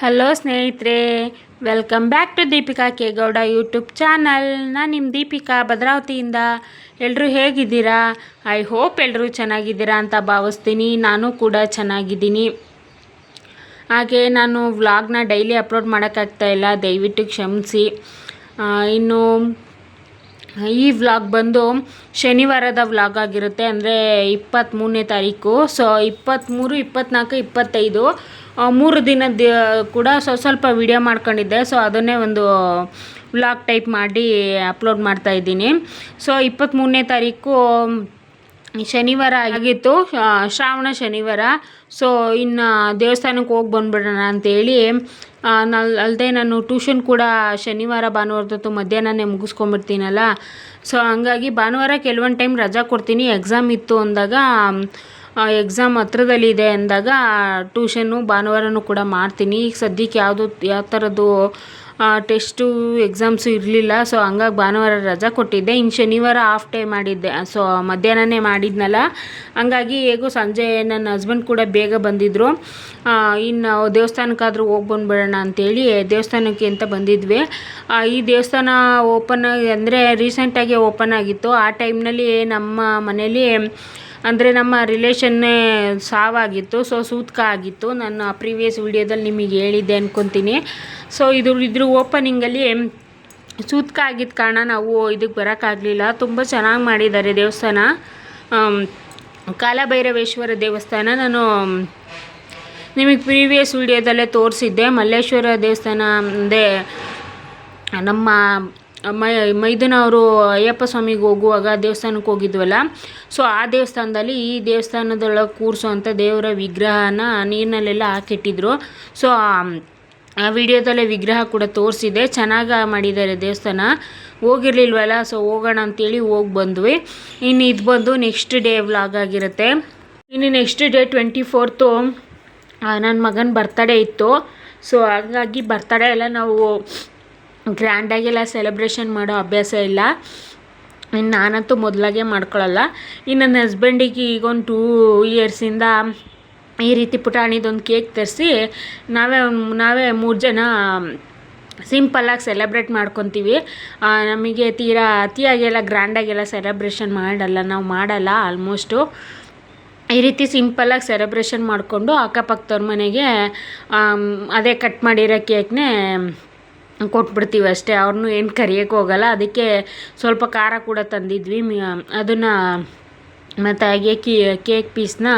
Hello ಸ್ನೇಹಿತರೆ welcome back to Deepika K Gowda YouTube channel ನಾನು ನಿಮ್ಮ ದೀಪಿಕಾ ಭದ್ರಾವತಿಯಿಂದ. ಎಲ್ಲರೂ ಹೇಗಿದ್ದೀರಾ? ಐ ಹೋಪ್ ಎಲ್ಲರೂ ಚೆನ್ನಾಗಿದ್ದೀರಾ ಅಂತ ಭಾವಿಸ್ತೀನಿ. ನಾನು ಕೂಡ ಚೆನ್ನಾಗಿದ್ದೀನಿ. ಹಾಗೆ ನಾನು ವ್ಲಾಗ್ನ ಡೈಲಿ ಅಪ್ಲೋಡ್ ಮಾಡೋಕ್ಕಾಗ್ತಾ ಇಲ್ಲ, ದಯವಿಟ್ಟು ಕ್ಷಮಿಸಿ. ಇನ್ನು ಈ ವ್ಲಾಗ್ ಬಂದು ಶನಿವಾರದ ವ್ಲಾಗ್ ಆಗಿರುತ್ತೆ. ಅಂದರೆ ಇಪ್ಪತ್ತ್ಮೂರನೇ ತಾರೀಕು. ಸೊ ಇಪ್ಪತ್ತ್ಮೂರು ಇಪ್ಪತ್ತ್ನಾಲ್ಕು ಇಪ್ಪತ್ತೈದು ಮೂರು ದಿನದ ಕೂಡ ಸ್ವ ಸ್ವಲ್ಪ ವಿಡಿಯೋ ಮಾಡ್ಕೊಂಡಿದ್ದೆ. ಸೊ ಅದನ್ನೇ ಒಂದು ವ್ಲಾಗ್ ಟೈಪ್ ಮಾಡಿ ಅಪ್ಲೋಡ್ ಮಾಡ್ತಾ ಇದ್ದೀನಿ. ಸೊ ಇಪ್ಪತ್ತ್ಮೂರನೇ ತಾರೀಕು ಶನಿವಾರ ಆಗಿತ್ತು. ಶ್ರಾವಣ ಶನಿವಾರ. ಸೊ ಇನ್ನು ದೇವಸ್ಥಾನಕ್ಕೆ ಹೋಗಿ ಬಂದುಬಿಡೋಣ ಅಂತೇಳಿ ನಲ್ ಅಲ್ಲದೆ ನಾನು ಟ್ಯೂಷನ್ ಕೂಡ ಶನಿವಾರ ಭಾನುವಾರದೊತ್ತು ಮಧ್ಯಾಹ್ನನೇ ಮುಗಿಸ್ಕೊಂಬಿಡ್ತೀನಲ್ಲ ಸೊ ಹಂಗಾಗಿ ಭಾನುವಾರ ಕೆಲವೊಂದು ಟೈಮ್ ರಜಾ ಕೊಡ್ತೀನಿ. ಎಕ್ಸಾಮ್ ಇತ್ತು ಅಂದಾಗ ಎಕ್ಸಾಮ್ ಹತ್ರದಲ್ಲಿದೆ ಅಂದಾಗ ಟ್ಯೂಷನ್ನು ಭಾನುವಾರನೂ ಕೂಡ ಮಾಡ್ತೀನಿ. ಈಗ ಸದ್ಯಕ್ಕೆ ಯಾವುದು, ಯಾವ ಥರದ್ದು ಟೆಸ್ಟು ಎಕ್ಸಾಮ್ಸು ಇರಲಿಲ್ಲ. ಸೊ ಹಂಗಾಗಿ ಭಾನುವಾರ ರಜಾ ಕೊಟ್ಟಿದ್ದೆ. ಇನ್ನು ಶನಿವಾರ ಹಾಫ್ ಡೇ ಮಾಡಿದ್ದೆ. ಸೊ ಮಧ್ಯಾಹ್ನನೇ ಮಾಡಿದ್ನಲ್ಲ. ಹಂಗಾಗಿ ಹೇಗೂ ಸಂಜೆ ನನ್ನ ಹಸ್ಬೆಂಡ್ ಕೂಡ ಬೇಗ ಬಂದಿದ್ದರು ಇನ್ನು ದೇವಸ್ಥಾನಕ್ಕಾದರೂ ಹೋಗಿ ಬಂದುಬಿಡೋಣ ಅಂತೇಳಿ ದೇವಸ್ಥಾನಕ್ಕೆ ಅಂತ ಬಂದಿದ್ವಿ. ಈ ದೇವಸ್ಥಾನ ಓಪನ್ ಆಗಿ ಅಂದರೆ ರೀಸೆಂಟಾಗಿ ಓಪನ್ ಆಗಿತ್ತು. ಆ ಟೈಮ್ನಲ್ಲಿ ನಮ್ಮ ಮನೇಲಿ ಅಂದರೆ ನಮ್ಮ ರಿಲೇಷನ್ನೇ ಸಾವಾಗಿತ್ತು ಸೊ ಸೂತ್ಕ ಆಗಿತ್ತು. ನಾನು ಪ್ರೀವಿಯಸ್ ವಿಡಿಯೋದಲ್ಲಿ ನಿಮಗೆ ಹೇಳಿದ್ದೆ ಅಂದ್ಕೊತೀನಿ ಸೊ ಇದು, ಇದ್ರ ಓಪನಿಂಗಲ್ಲಿ ಸೂತ್ಕ ಆಗಿದ್ದ ಕಾರಣ ನಾವು ಇದಕ್ಕೆ ಬರೋಕ್ಕಾಗಲಿಲ್ಲ. ತುಂಬ ಚೆನ್ನಾಗಿ ಮಾಡಿದ್ದಾರೆ ದೇವಸ್ಥಾನ. ಕಾಲಭೈರವೇಶ್ವರ ದೇವಸ್ಥಾನ. ನಾನು, ನಿಮಗೆ ಪ್ರೀವಿಯಸ್ ವಿಡಿಯೋದಲ್ಲೇ ತೋರಿಸಿದ್ದೆ. ಮಲ್ಲೇಶ್ವರ ದೇವಸ್ಥಾನ ಅಂದೇ ನಮ್ಮ ಮೈ, ಮೈದನವರು ಅಯ್ಯಪ್ಪ ಸ್ವಾಮಿಗೆ ಹೋಗುವಾಗ ದೇವಸ್ಥಾನಕ್ಕೆ ಹೋಗಿದ್ವಲ್ಲ. ಸೊ ಆ ದೇವಸ್ಥಾನದಲ್ಲಿ ಈ ದೇವಸ್ಥಾನದೊಳಗೆ ಕೂರಿಸೋವಂಥ ದೇವರ ವಿಗ್ರಹನ ನೀರಿನಲ್ಲೆಲ್ಲ ಹಾಕಿಟ್ಟಿದ್ರು. ಸೊ ಆ ವಿಡಿಯೋದಲ್ಲೇ ವಿಗ್ರಹ ಕೂಡ ತೋರಿಸಿದೆ. ಚೆನ್ನಾಗಿ ಮಾಡಿದ್ದಾರೆ ದೇವಸ್ಥಾನ. ಹೋಗಿರ್ಲಿಲ್ವಲ್ಲ? ಸೊ ಹೋಗೋಣ ಅಂತೇಳಿ ಹೋಗಿ ಬಂದ್ವಿ. ಇನ್ನು ಇದು ಬಂದು ನೆಕ್ಸ್ಟ್ ಡೇ ವ್ಲಾಗ್ ಆಗಿರುತ್ತೆ. ಇನ್ನು ನೆಕ್ಸ್ಟ್ ಡೇ ಟ್ವೆಂಟಿ ಫೋರ್ತು ನನ್ನ ಮಗನ ಬರ್ತಡೇ ಇತ್ತು. ಸೊ ಹಾಗಾಗಿ ಬರ್ತಡೇ ಎಲ್ಲ ನಾವು ಗ್ರ್ಯಾಂಡಾಗೆಲ್ಲ ಸೆಲೆಬ್ರೇಷನ್ ಮಾಡೋ ಅಭ್ಯಾಸ ಇಲ್ಲ. ಇನ್ನು ನಾನಂತೂ ಮೊದಲಾಗೆ ಮಾಡ್ಕೊಳ್ಳಲ್ಲ ಇನ್ನು ನನ್ನ ಹಸ್ಬೆಂಡಿಗೆ ಈಗ ಒಂದು ಟೂ ಇಯರ್ಸಿಂದ ಈ ರೀತಿ ಪುಟಾಣಿದೊಂದು ಕೇಕ್ ತರಿಸಿ ನಾವೇ ನಾವೇ ಮೂರು ಜನ ಸಿಂಪಲ್ಲಾಗಿ ಸೆಲೆಬ್ರೇಟ್ ಮಾಡ್ಕೊತೀವಿ. ನಮಗೆ ತೀರಾ ಅತಿಯಾಗೆಲ್ಲ ಗ್ರ್ಯಾಂಡಾಗೆಲ್ಲ ಸೆಲೆಬ್ರೇಷನ್ ಮಾಡಲ್ಲ. ನಾವು ಮಾಡಲ್ಲ ಆಲ್ಮೋಸ್ಟು. ಈ ರೀತಿ ಸಿಂಪಲ್ಲಾಗಿ ಸೆಲೆಬ್ರೇಷನ್ ಮಾಡಿಕೊಂಡು ಅಕ್ಕಪಕ್ಕದವ್ರ ಮನೆಗೆ ಅದೇ ಕಟ್ ಮಾಡಿರೋ ಕೇಕ್ನೇ ಕೊಟ್ಬಿಡ್ತೀವಿ ಅಷ್ಟೇ, ಅವ್ರನ್ನೂ ಏನು ಕರಿಯೋಕ್ಕೆ ಹೋಗಲ್ಲ. ಅದಕ್ಕೆ ಸ್ವಲ್ಪ ಖಾರ ಕೂಡ ತಂದಿದ್ವಿ. ಅದನ್ನು ಮತ್ತು ಹಾಗೆ ಕೇಕ್ ಪೀಸ್ನ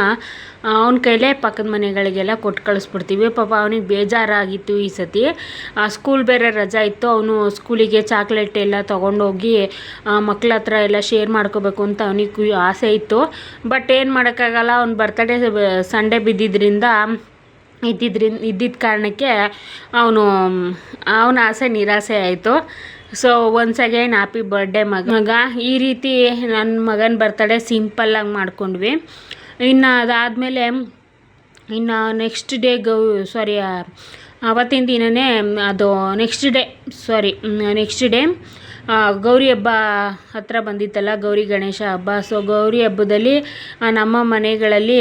ಅವನ ಕೈಲೇ ಪಕ್ಕದ ಮನೆಗಳಿಗೆಲ್ಲ ಕೊಟ್ಟು ಕಳಿಸ್ಬಿಡ್ತೀವಿ. ಪಾಪ ಅವನಿಗೆ ಬೇಜಾರಾಗಿತ್ತು ಈ ಸತಿ. ಸ್ಕೂಲ್ ಬೇರೆ ರಜಾ ಇತ್ತು. ಅವನು ಸ್ಕೂಲಿಗೆ ಚಾಕ್ಲೇಟ್ ಎಲ್ಲ ತೊಗೊಂಡೋಗಿ ಮಕ್ಳ ಹತ್ರ ಎಲ್ಲ ಶೇರ್ ಮಾಡ್ಕೋಬೇಕು ಅಂತ ಅವನಿಗೆ ಆಸೆ ಇತ್ತು. ಬಟ್ ಏನು ಮಾಡೋಕ್ಕಾಗಲ್ಲ, ಅವ್ನ ಬರ್ತಡೇ ಸಂಡೇ ಬಿದ್ದಿದ್ದರಿಂದ ಇದ್ದಿದ್ರಿಂದ ಇದ್ದಿದ್ದ ಕಾರಣಕ್ಕೆ ಅವನು, ಅವನ ಆಸೆ, ನಿರಾಸೆ ಆಯಿತು. So once again happy birthday ಮಗ. ಮಗ, ಈ ರೀತಿ ನನ್ನ ಮಗನ ಬರ್ತಡೇ ಸಿಂಪಲ್ಲಾಗಿ ಮಾಡ್ಕೊಂಡ್ವಿ. ಇನ್ನು ಅದಾದಮೇಲೆ, ಇನ್ನು ನೆಕ್ಸ್ಟ್ ಡೇ ಗೌ ಸಾರಿ ಅವತ್ತಿನ ದಿನವೇ ಅದು ನೆಕ್ಸ್ಟ್ ಡೇ ಸಾರಿ ನೆಕ್ಸ್ಟ್ ಡೇ ಗೌರಿ ಹಬ್ಬ ಹತ್ರ ಬಂದಿತ್ತಲ್ಲ, ಗೌರಿ ಗಣೇಶ ಹಬ್ಬ. ಸೊ ಗೌರಿ ಹಬ್ಬದಲ್ಲಿ ನಮ್ಮ ಮನೆಗಳಲ್ಲಿ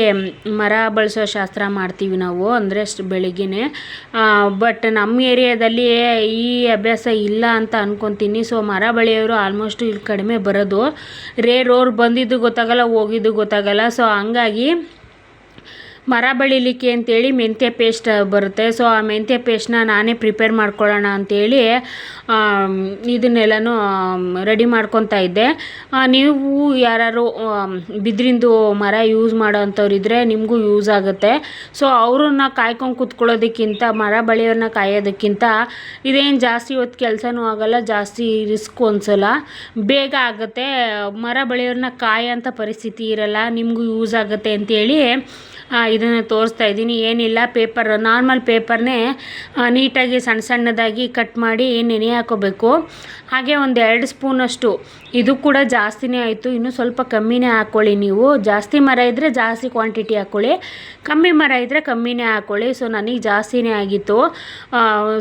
ಮರ ಬಳಸೋ ಶಾಸ್ತ್ರ ಮಾಡ್ತೀವಿ ನಾವು, ಅಂದರೆ ಅಷ್ಟು ಬಟ್ ನಮ್ಮ ಏರಿಯಾದಲ್ಲಿ ಈ ಅಭ್ಯಾಸ ಇಲ್ಲ ಅಂತ ಅಂದ್ಕೊತೀನಿ ಸೊ ಮರ ಬಳಿಯೋರು ಆಲ್ಮೋಸ್ಟ್ ಇಲ್ಲಿ ಕಡಿಮೆ ಬರೋದು. ರೇರ್ ಅವ್ರು ಬಂದಿದ್ದು ಗೊತ್ತಾಗಲ್ಲ, ಹೋಗಿದ್ದು ಗೊತ್ತಾಗಲ್ಲ. ಸೊ ಹಂಗಾಗಿ ಮರ ಬೆಳಿಲಿಕ್ಕೆ ಅಂತೇಳಿ ಮೆಂತ್ಯ ಪೇಸ್ಟ್ ಬರುತ್ತೆ. ಸೊ ಆ ಮೆಂತ್ಯ ಪೇಸ್ಟ್ನ ನಾನೇ ಪ್ರಿಪೇರ್ ಮಾಡ್ಕೊಳ್ಳೋಣ ಅಂತೇಳಿ ಇದನ್ನೆಲ್ಲನೂ ರೆಡಿ ಮಾಡ್ಕೊತಾ ಇದ್ದೆ. ನೀವು ಯಾರು ಬಿದ್ರಿಂದು ಮರ ಯೂಸ್ ಮಾಡೋ ಇದ್ದರೆ ನಿಮಗೂ ಯೂಸ್ ಆಗುತ್ತೆ. ಸೊ ಅವ್ರನ್ನ ಕಾಯ್ಕೊಂಡು ಕೂತ್ಕೊಳ್ಳೋದಕ್ಕಿಂತ, ಮರ ಬಳಿಯವ್ರನ್ನ ಕಾಯೋದಕ್ಕಿಂತ ಇದೇನು ಜಾಸ್ತಿ ಹೊತ್ತು ಕೆಲಸನೂ ಆಗಲ್ಲ, ಜಾಸ್ತಿ ರಿಸ್ಕ್ ಅನ್ಸಲ್ಲ ಬೇಗ ಆಗುತ್ತೆ. ಮರ ಬಳಿಯವ್ರನ್ನ ಕಾಯೋಂಥ ಪರಿಸ್ಥಿತಿ ಇರಲ್ಲ, ನಿಮಗೂ ಯೂಸ್ ಆಗುತ್ತೆ ಅಂತೇಳಿ ಇದನ್ನು ತೋರಿಸ್ತಾ ಇದ್ದೀನಿ. ಏನಿಲ್ಲ ಪೇಪರ್ ನಾರ್ಮಲ್ ಪೇಪರ್ನೇ ನೀಟಾಗಿ ಸಣ್ಣ ಸಣ್ಣದಾಗಿ ಕಟ್ ಮಾಡಿ ನೆನೆ ಹಾಕೋಬೇಕು. ಹಾಗೆ ಒಂದು ಎರಡು ಸ್ಪೂನಷ್ಟು ಇದು ಕೂಡ ಜಾಸ್ತಿನೇ ಆಯಿತು. ಇನ್ನೂ ಸ್ವಲ್ಪ ಕಮ್ಮಿನೇ ಹಾಕ್ಕೊಳ್ಳಿ ನೀವು. ಜಾಸ್ತಿ ಮರ ಇದ್ದರೆ ಜಾಸ್ತಿ ಕ್ವಾಂಟಿಟಿ ಹಾಕ್ಕೊಳ್ಳಿ ಕಮ್ಮಿ ಮರ ಇದ್ದರೆ ಕಮ್ಮಿನೇ ಹಾಕ್ಕೊಳ್ಳಿ ಸೊ ನನಗೆ ಜಾಸ್ತಿನೇ ಆಗಿತ್ತು.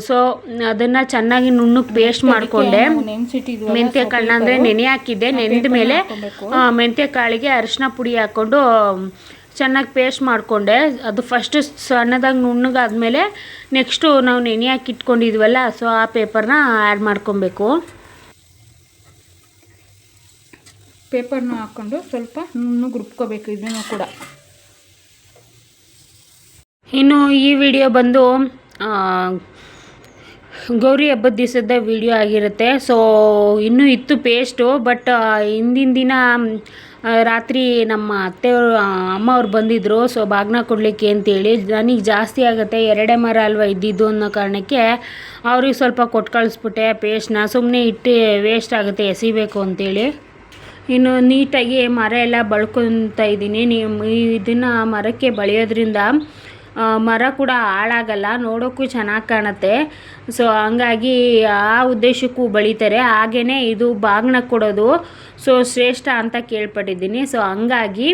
ಸೊ ಅದನ್ನು ಚೆನ್ನಾಗಿ ನುಣ್ಣಕ್ಕೆ ಪೇಸ್ಟ್ ಮಾಡಿಕೊಂಡೆ. ಮೆಂತ್ಯ ಕಾಳನ್ನ ಅಂದರೆ ನೆನೆ ಹಾಕಿದ್ದೆ. ನೆನೆದ ಮೇಲೆ ಮೆಂತ್ಯ ಕಾಳಿಗೆ ಅರಿಶಿನ ಪುಡಿ ಹಾಕ್ಕೊಂಡು ಚೆನ್ನಾಗಿ ಪೇಸ್ಟ್ ಮಾಡಿಕೊಂಡೆ. ಅದು ಫಸ್ಟು ಸಣ್ಣದಾಗಿ ನುಣ್ಣಗಾದ್ಮೇಲೆ ನೆಕ್ಸ್ಟು ನಾವು ನೆನೆ ಹಾಕಿ ಇಟ್ಕೊಂಡಿದ್ವಲ್ಲ ಸೊ ಆ ಪೇಪರ್ನ ಆ್ಯಡ್ ಮಾಡ್ಕೊಬೇಕು. ಪೇಪರ್ನ ಹಾಕ್ಕೊಂಡು ಸ್ವಲ್ಪ ನುಣ್ಣಗೆ ರುಬ್ಕೋಬೇಕು ಇದನ್ನು ಕೂಡ. ಇನ್ನು ಈ ವಿಡಿಯೋ ಬಂದು ಗೌರಿ ಹಬ್ಬದ ದಿವಸದ ವಿಡಿಯೋ ಆಗಿರುತ್ತೆ. ಸೊ ಇನ್ನೂ ಇತ್ತು ಪೇಸ್ಟು ಬಟ್ ಹಿಂದಿನ ದಿನ ರಾತ್ರಿ ನಮ್ಮ ಅತ್ತೆಯವರು ಅಮ್ಮ ಅವ್ರು ಬಂದಿದ್ದರು ಸೊ ಬಾಗ್ನ ಕೊಡಲಿಕ್ಕೆ ಅಂತೇಳಿ ನನಗೆ ಜಾಸ್ತಿ ಆಗುತ್ತೆ, ಎರಡೇ ಮರ ಅಲ್ವಾ ಇದ್ದಿದ್ದು ಅನ್ನೋ ಕಾರಣಕ್ಕೆ ಅವ್ರಿಗೆ ಸ್ವಲ್ಪ ಕೊಟ್ಟು ಕಳಿಸ್ಬಿಟ್ಟೆ ಪೇಸ್ಟ್ನ ಸುಮ್ಮನೆ ಇಟ್ಟು ವೇಸ್ಟ್ ಆಗುತ್ತೆ, ಎಸಿಬೇಕು ಅಂತೇಳಿ. ಇನ್ನು ನೀಟಾಗಿ ಮರ ಎಲ್ಲ ಬಳ್ಕೊತಾ ಇದ್ದೀನಿ. ನೀವು ಇದನ್ನು ಮರಕ್ಕೆ ಬಳಿಯೋದ್ರಿಂದ ಮರ ಕೂಡ ಹಾಳಾಗಲ್ಲ, ನೋಡೋಕ್ಕೂ ಚೆನ್ನಾಗಿ ಕಾಣುತ್ತೆ. ಸೊ ಹಂಗಾಗಿ ಆ ಉದ್ದೇಶಕ್ಕೂ ಬಳಿತಾರೆ. ಹಾಗೆಯೇ ಇದು ಬಾಗ್ನ ಕೊಡೋದು ಸೊ, ಶ್ರೇಷ್ಠ ಅಂತ ಕೇಳ್ಪಟ್ಟಿದ್ದೀನಿ. ಸೊ ಹಂಗಾಗಿ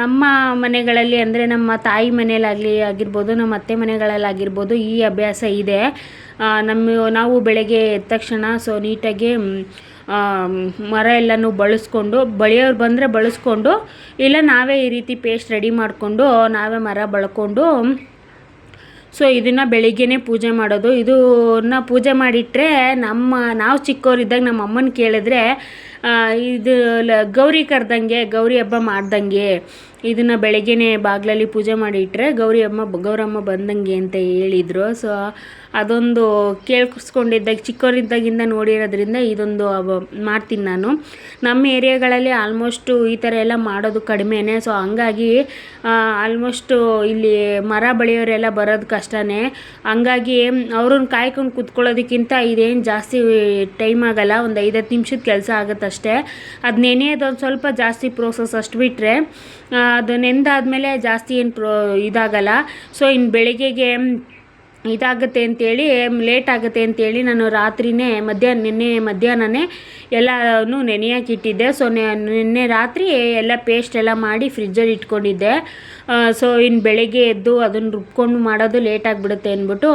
ನಮ್ಮ ಮನೆಗಳಲ್ಲಿ ಅಂದರೆ ನಮ್ಮ ತಾಯಿ ಮನೆಯಲ್ಲಾಗಲಿ ಆಗಿರ್ಬೋದು, ನಮ್ಮ ಅತ್ತೆ ಮನೆಗಳಲ್ಲಾಗಿರ್ಬೋದು ಈ ಅಭ್ಯಾಸ ಇದೆ. ನಮ್ಮ, ನಾವು ಬೆಳಗ್ಗೆ ಎದ್ದ ತಕ್ಷಣ ಸೊ ನೀಟಾಗಿ ಮರ ಎಲ್ಲನೂ ಬಳಸ್ಕೊಂಡು ಬಳಿಯೋರು ಬಂದರೆ ಬಳಸ್ಕೊಂಡು, ಇಲ್ಲ ನಾವೇ ಈ ರೀತಿ ಪೇಸ್ಟ್ ರೆಡಿ ಮಾಡಿಕೊಂಡು, ನಾವೇ ಮರ ಬಳ್ಕೊಂಡು, ಸೊ ಇದನ್ನು ಬೆಳಿಗ್ಗೆನೇ ಪೂಜೆ ಮಾಡೋದು. ಇದನ್ನ ಪೂಜೆ ಮಾಡಿಟ್ರೆ ನಮ್ಮ, ನಾವು ಚಿಕ್ಕವರಿದ್ದಾಗ ನಮ್ಮ ಅಮ್ಮನ ಕೇಳಿದ್ರೆ ಇದು ಗೌರಿ ಕರೆದಂಗೆ, ಗೌರಿ ಹಬ್ಬ ಮಾಡ್ದಂಗೆ ಇದನ್ನು ಬೆಳಗ್ಗೆನೇ ಬಾಗಿಲಲ್ಲಿ ಪೂಜೆ ಮಾಡಿ ಇಟ್ಟರೆ ಗೌರಿ ಅಮ್ಮ ಗೌರಮ್ಮ ಬಂದಂಗೆ ಅಂತ ಹೇಳಿದರು. ಸೊ ಅದೊಂದು ಕೇಳಿಸ್ಕೊಂಡಿದ್ದಾಗ, ಚಿಕ್ಕವರಿದ್ದಾಗಿಂದ ನೋಡಿರೋದ್ರಿಂದ ಇದೊಂದು ಮಾಡ್ತೀನಿ ನಾನು. ನಮ್ಮ ಏರಿಯಾಗಳಲ್ಲಿ ಆಲ್ಮೋಸ್ಟು ಈ ಥರ ಎಲ್ಲ ಮಾಡೋದು ಕಡಿಮೆನೇ. ಸೊ ಹಂಗಾಗಿ ಆಲ್ಮೋಸ್ಟು ಇಲ್ಲಿ ಮರ ಬೆಳೆಯೋರೆಲ್ಲ ಬರೋದು ಕಷ್ಟನೇ. ಹಂಗಾಗಿ ಅವ್ರನ್ನ ಕಾಯ್ಕೊಂಡು ಕುತ್ಕೊಳ್ಳೋದಕ್ಕಿಂತ ಇದೇನು ಜಾಸ್ತಿ ಟೈಮ್ ಆಗಲ್ಲ. ಒಂದು ಐದು ಹತ್ತು ನಿಮಿಷದ ಕೆಲಸ ಆಗುತ್ತಷ್ಟೇ. ಅದು ನೆನೆಯೋದು ಒಂದು ಸ್ವಲ್ಪ ಜಾಸ್ತಿ ಪ್ರೋಸೆಸ್ ಅಷ್ಟು ಬಿಟ್ಟರೆ ಅದು ನೆಂದಾದಮೇಲೆ ಜಾಸ್ತಿ ಏನು ಪ್ರೋ ಇದಾಗಲ್ಲ. ಸೊ ಇನ್ನು ಬೆಳಗ್ಗೆಗೆ ಇದಾಗುತ್ತೆ ಅಂತೇಳಿ ಲೇಟ್ ಆಗುತ್ತೆ ಅಂತೇಳಿ ನಾನು ರಾತ್ರಿನೇ ಮಧ್ಯಾಹ್ನ ನಿನ್ನೆ ಮಧ್ಯಾಹ್ನನೇ ಎಲ್ಲನೂ ನೆನೆಯಕ್ಕೆ ಇಟ್ಟಿದ್ದೆ. ಸೊ ನಿನ್ನೆ ರಾತ್ರಿ ಎಲ್ಲ ಪೇಸ್ಟ್ ಎಲ್ಲ ಮಾಡಿ ಫ್ರಿಜ್ಜಲ್ಲಿ ಇಟ್ಕೊಂಡಿದ್ದೆ. ಸೊ ಇನ್ನು ಬೆಳಗ್ಗೆ ಎದ್ದು ಅದನ್ನು ರುಬ್ಕೊಂಡು ಮಾಡೋದು ಲೇಟ್ ಆಗಿಬಿಡುತ್ತೆ ಅಂದ್ಬಿಟ್ಟು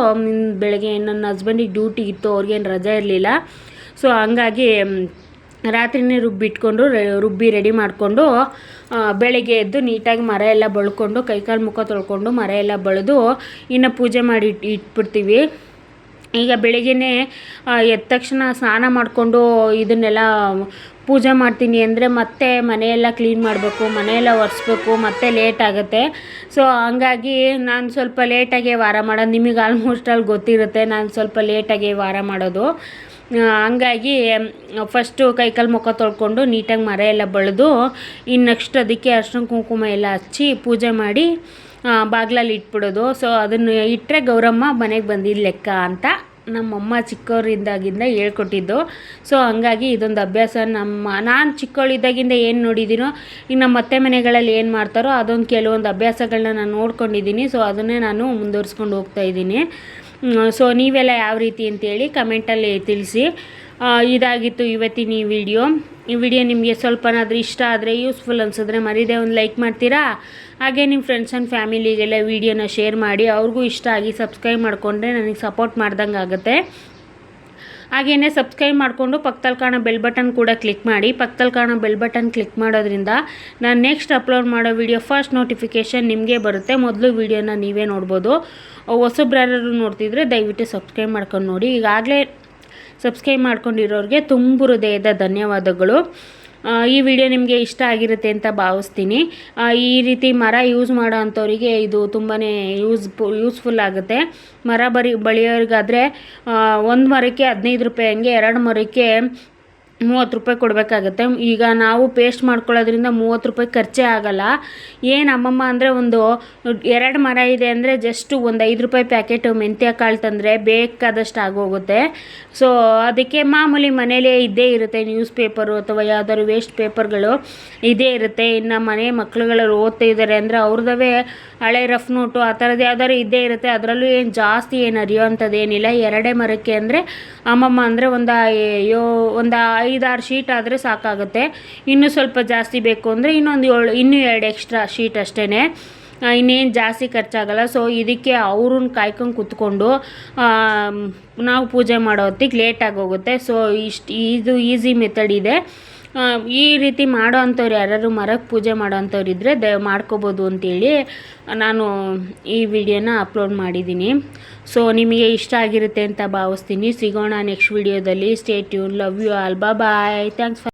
ಬೆಳಗ್ಗೆ ನನ್ನ ಹಸ್ಬೆಂಡಿಗೆ ಡ್ಯೂಟಿ ಇತ್ತು, ಅವ್ರಿಗೇನು ರಜೆ ಇರಲಿಲ್ಲ. ಸೊ ಹಂಗಾಗಿ ರಾತ್ರಿನೇ ರುಬ್ಬಿಟ್ಕೊಂಡು ರುಬ್ಬಿ ರೆಡಿ ಮಾಡಿಕೊಂಡು ಬೆಳಗ್ಗೆ ಎದ್ದು ನೀಟಾಗಿ ಮರ ಎಲ್ಲ ಬಳ್ಕೊಂಡು, ಕೈಕಾಲು ಮುಖ ತೊಳ್ಕೊಂಡು ಮರ ಎಲ್ಲ ಬಳಿದು ಇನ್ನು ಪೂಜೆ ಮಾಡಿ ಇಟ್, ಇಟ್ಬಿಡ್ತೀವಿ. ಈಗ ಬೆಳಿಗ್ಗೆನೇ ಎದ್ದ ತಕ್ಷಣ ಸ್ನಾನ ಮಾಡಿಕೊಂಡು ಇದನ್ನೆಲ್ಲ ಪೂಜೆ ಮಾಡ್ತೀನಿ ಅಂದರೆ ಮತ್ತೆ ಮನೆಯೆಲ್ಲ ಕ್ಲೀನ್ ಮಾಡಬೇಕು ಮನೆಯೆಲ್ಲ ಒರೆಸ್ಬೇಕು, ಮತ್ತೆ ಲೇಟ್ ಆಗುತ್ತೆ. ಸೊ ಹಂಗಾಗಿ ನಾನು ಸ್ವಲ್ಪ ಲೇಟಾಗೆ ವಾರ ಮಾಡೋದು. ನಿಮಗೆ ಆಲ್ಮೋಸ್ಟ್ ಅಲ್ಲಿ ಗೊತ್ತಿರುತ್ತೆ, ನಾನು ಸ್ವಲ್ಪ ಲೇಟಾಗೆ ವಾರ ಮಾಡೋದು. ಹಂಗಾಗಿ ಫಸ್ಟು ಕೈಕಾಲು ಮುಖ ತೊಳ್ಕೊಂಡು ನೀಟಾಗಿ ಮರ ಎಲ್ಲ ಬಳಿದು ಇನ್ನು ನೆಕ್ಸ್ಟ್ ಅದಕ್ಕೆ ಅರ್ಶಿನ ಕುಂಕುಮ ಎಲ್ಲ ಹಚ್ಚಿ ಪೂಜೆ ಮಾಡಿ ಬಾಗಿಲಲ್ಲಿ ಇಟ್ಬಿಡೋದು. ಸೊ ಅದನ್ನು ಇಟ್ಟರೆ ಗೌರಮ್ಮ ಮನೆಗೆ ಬಂದಿದ್ದ ಲೆಕ್ಕ ಅಂತ ನಮ್ಮಮ್ಮ ಚಿಕ್ಕವರಿಂದಾಗಿಂದ ಹೇಳ್ಕೊಟ್ಟಿದ್ದು. ಸೊ ಹಂಗಾಗಿ ಇದೊಂದು ಅಭ್ಯಾಸ. ನಮ್ಮ, ನಾನು ಚಿಕ್ಕವಳಿದ್ದಾಗಿಂದ ಏನು ನೋಡಿದ್ದೀನೋ ಈಗ ನಮ್ಮ ಅತ್ತೆ ಮನೆಗಳಲ್ಲಿ ಏನು ಮಾಡ್ತಾರೋ ಅದೊಂದು ಕೆಲವೊಂದು ಅಭ್ಯಾಸಗಳನ್ನ ನಾನು ನೋಡ್ಕೊಂಡಿದ್ದೀನಿ. ಸೊ ಅದನ್ನೇ ನಾನು ಮುಂದುವರ್ಸ್ಕೊಂಡು ಹೋಗ್ತಾ ಇದ್ದೀನಿ. ಸೊ ನೀವೆಲ್ಲ ಯಾವ ರೀತಿ ಅಂತೇಳಿ ಕಮೆಂಟಲ್ಲಿ ತಿಳಿಸಿ. ಇದಾಗಿತ್ತು ಇವತ್ತಿನ ಈ ವಿಡಿಯೋ. ಈ ವಿಡಿಯೋ ನಿಮಗೆ ಸ್ವಲ್ಪನಾದರೂ ಇಷ್ಟ ಆದರೆ, ಯೂಸ್ಫುಲ್ ಅನಿಸಿದ್ರೆ ಮರಿದೇ ಒಂದು ಲೈಕ್ ಮಾಡ್ತೀರಾ? ಹಾಗೆ ನಿಮ್ಮ ಫ್ರೆಂಡ್ಸ್ ಆ್ಯಂಡ್ ಫ್ಯಾಮಿಲಿಗೆಲ್ಲ ವಿಡಿಯೋನ ಶೇರ್ ಮಾಡಿ, ಅವ್ರಿಗೂ ಇಷ್ಟ ಆಗಿ ಸಬ್ಸ್ಕ್ರೈಬ್ ಮಾಡಿಕೊಂಡ್ರೆ ನನಗೆ ಸಪೋರ್ಟ್ ಮಾಡ್ದಂಗೆ ಆಗುತ್ತೆ. ಹಾಗೆಯೇ ಸಬ್ಸ್ಕ್ರೈಬ್ ಮಾಡಿಕೊಂಡು ಪಕ್ಕದಲ್ಲಿ ಕಾಣೋ ಬೆಲ್ ಬಟನ್ ಕೂಡ ಕ್ಲಿಕ್ ಮಾಡಿ. ಪಕ್ಕದಲ್ಲಿ ಕಾಣೋ ಬೆಲ್ ಬಟನ್ ಕ್ಲಿಕ್ ಮಾಡೋದ್ರಿಂದ ನಾನು ನೆಕ್ಸ್ಟ್ ಅಪ್ಲೋಡ್ ಮಾಡೋ ವಿಡಿಯೋ ಫಸ್ಟ್ ನೋಟಿಫಿಕೇಷನ್ ನಿಮಗೆ ಬರುತ್ತೆ. ಮೊದಲು ವಿಡಿಯೋನ ನೀವೇ ನೋಡ್ಬೋದು. ಹೊಸಬ್ರಾರು ನೋಡ್ತಿದ್ರೆ ದಯವಿಟ್ಟು ಸಬ್ಸ್ಕ್ರೈಬ್ ಮಾಡ್ಕೊಂಡು ನೋಡಿ. ಈಗಾಗಲೇ ಸಬ್ಸ್ಕ್ರೈಬ್ ಮಾಡ್ಕೊಂಡಿರೋರಿಗೆ ತುಂಬ ಹೃದಯದ ಧನ್ಯವಾದಗಳು. ಈ ವಿಡಿಯೋ ನಿಮಗೆ ಇಷ್ಟ ಆಗಿರುತ್ತೆ ಅಂತ ಭಾವಿಸ್ತೀನಿ. ಈ ರೀತಿ ಮರ ಯೂಸ್ ಮಾಡೋ ಅಂಥವರಿಗೆ ಇದು ತುಂಬಾ ಯೂಸ್ ಯೂಸ್ಫುಲ್ ಆಗುತ್ತೆ. ಮರ ಬರಿ, ಬಳಿಯೋರಿಗಾದರೆ ಒಂದು ಮರಕ್ಕೆ ಹದಿನೈದು ರೂಪಾಯಿ ಹಂಗೆ, ಎರಡು ಮರಕ್ಕೆ ಮೂವತ್ತು ರೂಪಾಯಿ ಕೊಡಬೇಕಾಗತ್ತೆ. ಈಗ ನಾವು ಪೇಸ್ಟ್ ಮಾಡ್ಕೊಳ್ಳೋದ್ರಿಂದ ಮೂವತ್ತು ರೂಪಾಯಿ ಖರ್ಚೇ ಆಗಲ್ಲ. ಏನು ಅಮ್ಮಮ್ಮ ಅಂದರೆ ಒಂದು ಎರಡು ಮರ ಇದೆ ಅಂದರೆ ಜಸ್ಟ್ ಒಂದು ಐದು ರೂಪಾಯಿ ಪ್ಯಾಕೆಟ್ ಮೆಂತ್ಯ ಕಾಳು ತಂದರೆ ಬೇಕಾದಷ್ಟು ಆಗೋಗುತ್ತೆ. ಸೊ ಅದಕ್ಕೆ ಮಾಮೂಲಿ ಮನೇಲೇ ಇದ್ದೇ ಇರುತ್ತೆ ನ್ಯೂಸ್ ಪೇಪರು ಅಥವಾ ಯಾವ್ದಾದ್ರು ವೇಸ್ಟ್ ಪೇಪರ್ಗಳು ಇದೇ ಇರುತ್ತೆ. ಇನ್ನು ಮನೆ ಮಕ್ಳುಗಳು ಓದ್ತಾ ಇದ್ದಾರೆ ಅಂದರೆ ಅವ್ರದವೇ ಹಳೆ ರಫ್ ನೋಟು ಆ ಥರದ್ದು ಯಾವ್ದಾದ್ರು ಇದ್ದೇ ಇರುತ್ತೆ. ಅದರಲ್ಲೂ ಏನು ಜಾಸ್ತಿ ಏನು ಅರಿಯೋವಂಥದ್ದು ಏನಿಲ್ಲ ಎರಡೇ ಮರಕ್ಕೆ ಅಂದರೆ ಅಮ್ಮಮ್ಮ ಅಂದರೆ ಒಂದು ಅಯ್ಯೋ, ಒಂದು ಐದಾರು ಶೀಟ್ ಆದರೆ ಸಾಕಾಗುತ್ತೆ. ಇನ್ನೂ ಸ್ವಲ್ಪ ಜಾಸ್ತಿ ಬೇಕು ಅಂದರೆ ಇನ್ನೊಂದು ಏಳು, ಇನ್ನೂ ಎರಡು ಎಕ್ಸ್ಟ್ರಾ ಶೀಟ್ ಅಷ್ಟೇ ಇನ್ನೇನು ಜಾಸ್ತಿ ಖರ್ಚಾಗಲ್ಲ. ಸೊ ಇದಕ್ಕೆ ಅವ್ರನ್ನ ಕಾಯ್ಕೊಂಡು ಕೂತ್ಕೊಂಡು ನಾವು ಪೂಜೆ ಮಾಡೋ ಹೊತ್ತಿಗೆ ಲೇಟಾಗಿ ಹೋಗುತ್ತೆ. ಸೊ ಇಷ್ಟು, ಇದು ಈಸಿ ಮೆಥಡ್ ಇದೆ. ಈ ರೀತಿ ಮಾಡೋ ಅಂಥವ್ರು ಯಾರು ಮರಕ್ಕೆ ಪೂಜೆ ಮಾಡೋ ಅಂಥವ್ರು ಇದ್ದರೆ ದಯ ಮಾಡ್ಕೋಬೋದು ಅಂತೇಳಿ ನಾನು ಈ ವಿಡಿಯೋನ ಅಪ್ಲೋಡ್ ಮಾಡಿದ್ದೀನಿ. ಸೊ ನಿಮಗೆ ಇಷ್ಟ ಆಗಿರುತ್ತೆ ಅಂತ ಭಾವಿಸ್ತೀನಿ. ಸಿಗೋಣ ನೆಕ್ಸ್ಟ್ ವಿಡಿಯೋದಲ್ಲಿ stay tune love you all bye thanks for